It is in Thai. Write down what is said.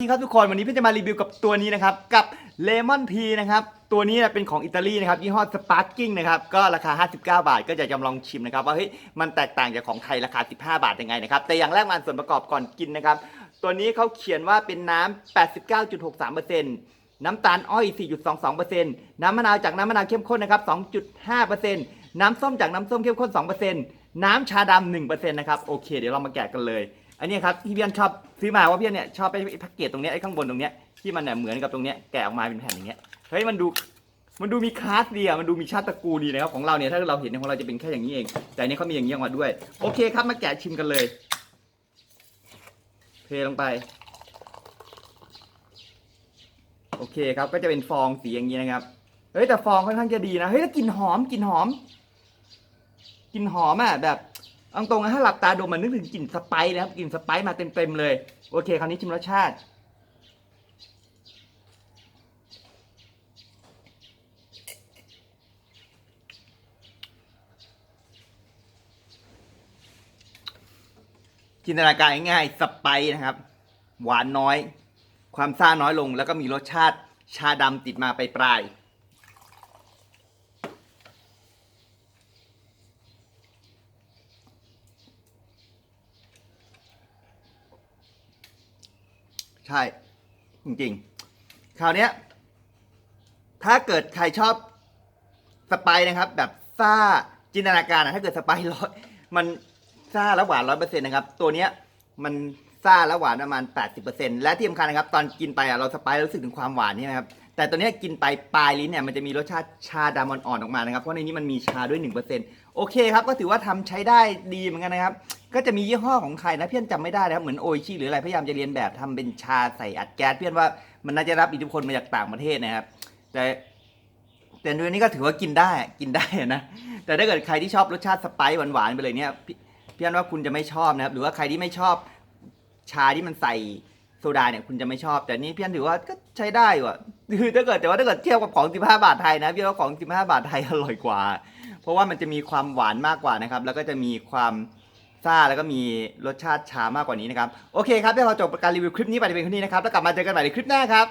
นี่ครับทุกคนวันนี้พี่จะมารีวิวกับตัวนี้นะครับ กับเลมอนทีนะครับ ตัวนี้เป็นของอิตาลีนะครับ ยี่ห้อสปาร์กิ้งนะครับ ก็ราคา 59 บาท ก็จะจำลองชิมนะครับ ว่าเฮ้ยมันแตกต่างจากของไทยราคา 15 บาทยังไงนะครับ แต่อย่างแรกมาส่วนประกอบก่อนกินนะครับ ตัวนี้เขาเขียนว่าเป็นน้ำ 89.63%น้ำตาลอ้อย 4.22%น้ำมะนาวจากน้ำมะนาวเข้มข้นนะครับ 2.5%น้ำส้มจากน้ำส้มเข้มข้น 2%น้ำชาดำ1%นะครับโอเค เดี๋ยวเรามาแกะกันเลย อันนี้ครับที่พี่อันชอบซื้อมาว่าพี่อันเนี่ยชอบไปแพ็กเกจตรงเนี้ยไอ้ข้างบนตรงเนี้ยที่มันเนี่ยเหมือนกับตรงเนี้ยแกะออกมาเป็นแผ่นอย่างเงี้ยเฮ้ยมันดูมันดูมีคลาสดีอะมันดูมีชาติตระกูลดีนะครับของเราเนี่ยถ้าเราเห็นของเราจะเป็นแค่อย่างนี้เอง แต่อันนี้เขามีอย่างนี้ออกมาด้วย โอเคครับมาแกะชิมกันเลยเทลงไป โอเคครับก็จะเป็นฟองสีอย่างนี้นะครับเฮ้ยแต่ฟองค่อนข้างจะดีนะเฮ้ยแล้วกลิ่นหอมกลิ่นหอมกลิ่นหอมอะแบบ เอาตรงๆนะถ้าหลับตาดมมันนึกถึงกลิ่นสไปซ์นะครับกลิ่นสไปซ์มาเต็มๆเลย โอเค คราวนี้ชิมรสชาติ จินตนาการง่ายๆสไปซ์นะครับ หวานน้อย ความซ่าน้อยลง แล้วก็มีรสชาติชาดำติดมาไปปลายๆ ใช่ จริงๆ คราวเนี้ย ถ้าเกิดใครชอบสไปซ์นะครับ แบบซ่าจินตนาการอะถ้าเกิดสไปซ์ร้อยมันซ่าและหวานร้อยเปอร์เซ็นต์นะครับ ตัวเนี้ยมันซ่าและหวานประมาณ 80%และที่สำคัญนะครับ ตอนกินไปอะเราสไปซ์รู้สึกถึงความหวานใช่ไหมครับ แต่ตัวเนี้ยกินไปปลายลิ้นเนี่ยมันจะมีรสชาติชาดำอ่อนๆออกมานะครับ เพราะในนี้มันมีชาด้วย 1%โอเคครับ ก็ถือว่าทำใช้ได้ดีเหมือนกันนะครับ ก็จะมียี่ห้อของใครนะเพี่อนจำไม่ได้นะครับเหมือนโอชิหรืออะไรพยายามจะเรียนแบบทำเป็นชาใส่อัดแก๊สเพี่อนว่ามันน่าจะรับอิทธิพลมาจากต่างประเทศนะครับ แต่แต่ด้วยนี้ก็ถือว่ากินได้กินได้นะแต่ถ้าเกิดใครที่ชอบรสชาติสไปซ์หวานๆไปเลยเนี่ยพี่พี่อันว่าคุณจะไม่ชอบนะครับ หรือว่าใครที่ไม่ชอบชาที่มันใส่โซดาเนี่ยคุณจะไม่ชอบ แต่นี่พี่อันถือว่าก็ใช้ได้อยู่ะคือถ้าเกิดแต่ว่าถ้าเกิดเทียบกับของ 15 บาทไทยนะพี่ว่าของ 15 บาทไทยอร่อยกว่า เพราะว่ามันจะมีความหวานมากกว่านะครับ แล้วก็จะมีความ ซ่าแล้วก็มีรสชาติชามากกว่านี้นะครับ โอเคครับเดี๋ยวเราจบการรีวิวคลิปนี้ไปเป็นแค่นี้นะครับ แล้วกลับมาเจอกันใหม่ในคลิปหน้าครับ